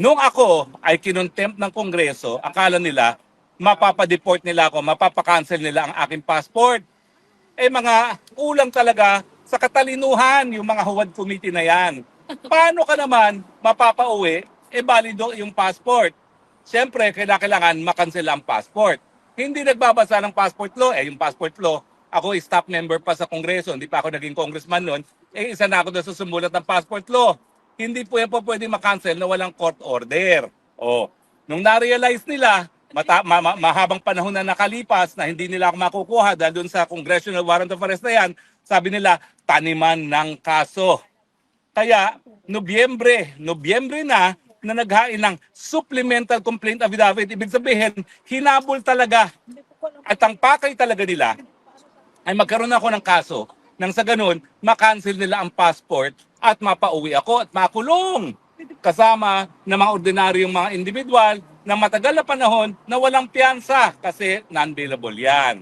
Nung ako ay kinontempt ng Kongreso, akala nila mapapadeport nila ako, mapapakancel nila ang aking passport. Eh mga kulang talaga sa katalinuhan yung mga huwad committee na yan. Paano ka naman mapapauwi, eh balido yung passport? Siyempre, kailangan makancel ang passport. Hindi nagbabasa ng passport law, eh yung passport law, ako staff member pa sa Kongreso, hindi pa ako naging congressman noon, eh isa na ako doon sa sumulat ng passport law. Hindi po yan po pwede makancel na walang court order. O, nung na-realize nila, mata, ma, ma- mahabang panahon na nakalipas na hindi nila ako makukuha dahil doon sa congressional warrant of arrest na yan, sabi nila, taniman ng kaso. Kaya, Nobyembre, Nobyembre na, na naghain ng supplemental complaint affidavit. Ibig sabihin, hinabol talaga. At ang pakay talaga nila ay magkaroon ako ng kaso nang sa ganun, makancel nila ang passport at mapauwi ako at makulong. Kasama ng mga ordinaryong mga individual na matagal na panahon na walang piyansa kasi non-bailable yan.